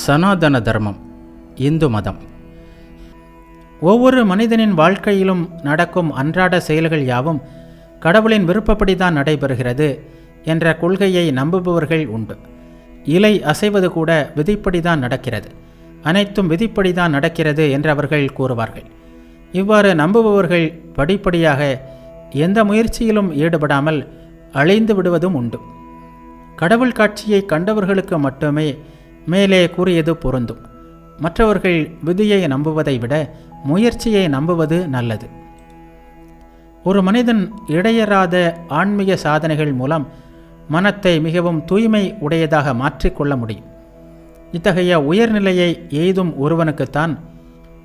சனாதன தர்மம் இந்து மதம். ஒவ்வொரு மனிதனின் வாழ்க்கையிலும் நடக்கும் அன்றாட செயல்கள் யாவும் கடவுளின் விருப்பப்படி தான் நடைபெறுகிறது என்ற கொள்கையை நம்புபவர்கள் உண்டு. இலை அசைவது கூட விதிப்படிதான் நடக்கிறது. அனைத்தும் விதிப்படிதான் நடக்கிறது என்று அவர்கள் கூறுவார்கள். இவ்வாறு நம்புபவர்கள் படிப்படியாக எந்த முயற்சியிலும் ஈடுபடாமல் அழிந்து விடுவதும் உண்டு. கடவுள் காட்சியை கண்டவர்களுக்கு மட்டுமே மேலே கூறியது பொருந்தும். மற்றவர்கள் விதியை நம்புவதை விட முயற்சியை நம்புவது நல்லது. ஒரு மனிதன் இடையறாத ஆன்மீக சாதனைகள் மூலம் மனத்தை மிகவும் தூய்மை உடையதாக மாற்றிக்கொள்ள முடியும். இத்தகைய உயர்நிலையை எய்தும் ஒருவனுக்குத்தான்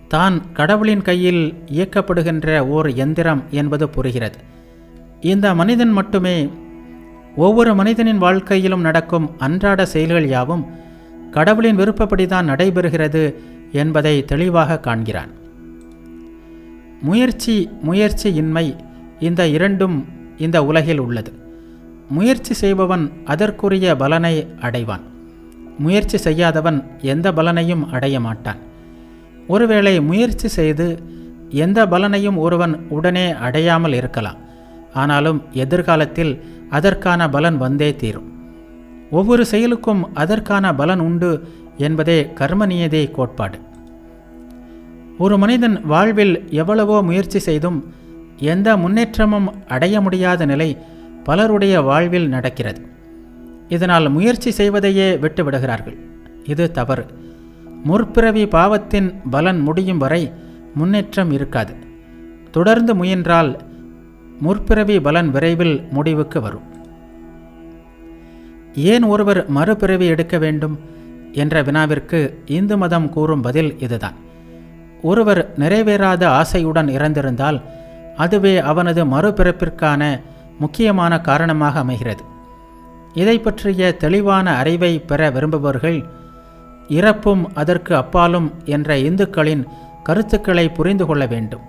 தான் கடவுளின் கையில் இயக்கப்படுகின்ற ஓர் எந்திரம் என்பது புரிகிறது. இந்த மனிதன் மட்டுமே ஒவ்வொரு மனிதனின் வாழ்க்கையிலும் நடக்கும் அன்றாட செயல்கள் யாவும் கடவுளின் விருப்பப்படிதான் நடைபெறுகிறது என்பதை தெளிவாக காண்கிறான். முயற்சி முயற்சி இன்மை இந்த இரண்டும் இந்த உலகில் உள்ளது. முயற்சி செய்பவன் அதற்குரிய பலனை அடைவான். முயற்சி செய்யாதவன் எந்த பலனையும் அடைய மாட்டான். ஒருவேளை முயற்சி செய்து எந்த பலனையும் ஒருவன் உடனே அடையாமல் இருக்கலாம். ஆனாலும் எதிர்காலத்தில் அதற்கான பலன் வந்தே தீரும். ஒவ்வொரு செயலுக்கும் அதற்கான பலன் உண்டு என்பதே கர்மநியதை கோட்பாடு. ஒரு மனிதன் வாழ்வில் எவ்வளவோ முயற்சி செய்தும் எந்த முன்னேற்றமும் அடைய முடியாத நிலை பலருடைய வாழ்வில் நடக்கிறது. இதனால் முயற்சி செய்வதையே விட்டுவிடுகிறார்கள் இது தவறு. முற்பிறவி பாவத்தின் பலன் முடியும் வரை முன்னேற்றம் இருக்காது. தொடர்ந்து முயன்றால் முற்பிறவி பலன் விரைவில் முடிவுக்கு வரும். ஏன் ஒருவர் மறுபிறவி எடுக்க வேண்டும்? என்ற வினாவிற்கு இந்து மதம் கூறும் பதில் இதுதான். ஒருவர் நிறைவேறாத ஆசையுடன் இறந்திருந்தால் அதுவே அவனது மறுபிறப்பிற்கான முக்கியமான காரணமாக அமைகிறது. இதை பற்றிய தெளிவான அறிவை பெற விரும்புபவர்கள் இறப்பும் அதற்கு அப்பாலும் என்ற இந்துக்களின் கருத்துக்களை புரிந்து கொள்ள வேண்டும்.